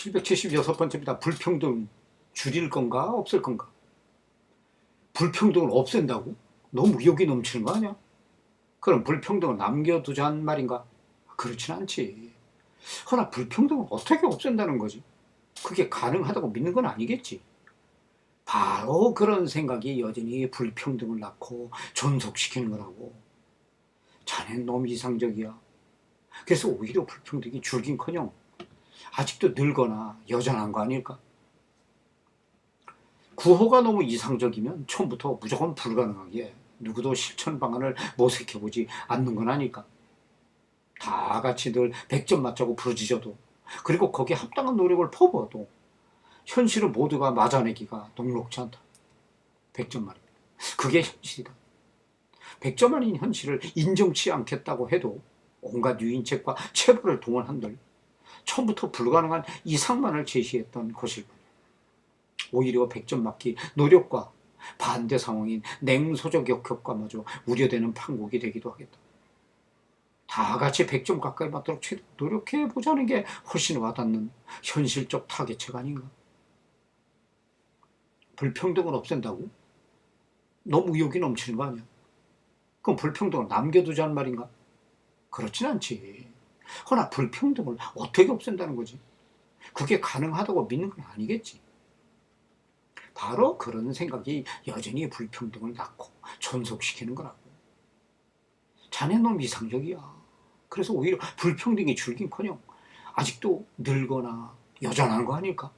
776번째입니다. 불평등 줄일 건가 없을 건가? 불평등을 없앤다고? 너무 의욕이 넘치는 거 아니야? 그럼 불평등을 남겨두자는 말인가? 그렇진 않지. 허나 불평등을 어떻게 없앤다는 거지? 그게 가능하다고 믿는 건 아니겠지. 바로 그런 생각이 여전히 불평등을 낳고 존속시키는 거라고. 자넨 너무 이상적이야. 그래서 오히려 불평등이 줄긴커녕 아직도 늙거나 여전한 거 아닐까? 구호가 너무 이상적이면 처음부터 무조건 불가능하기에 누구도 실천 방안을 모색해보지 않는 건 아닐까? 다 같이 늘 100점 맞자고 부르짖어도 그리고 거기에 합당한 노력을 퍼부어도 현실을 모두가 맞아내기가 녹록지 않다. 100점 말입니다. 그게 현실이다. 100점 아닌 현실을 인정치 않겠다고 해도 온갖 유인책과 체벌을 동원한들 처음부터 불가능한 이상만을 제시했던 것일 뿐이야. 오히려 100점 맞기 노력과 반대 상황인 냉소적 역효과마저 우려되는 판국이 되기도 하겠다. 다 같이 100점 가까이 맞도록 노력해 보자는 게 훨씬 와닿는 현실적 타겟책 아닌가? 불평등을 없앤다고? 너무 의욕이 넘치는 거 아니야? 그럼 불평등을 남겨두자는 말인가? 그렇진 않지. 허나 불평등을 어떻게 없앤다는 거지? 그게 가능하다고 믿는 건 아니겠지. 바로 그런 생각이 여전히 불평등을 낳고 존속시키는 거라고. 자네 너무 이상적이야. 그래서 오히려 불평등이 줄긴커녕 아직도 늙거나 여전한 거 아닐까?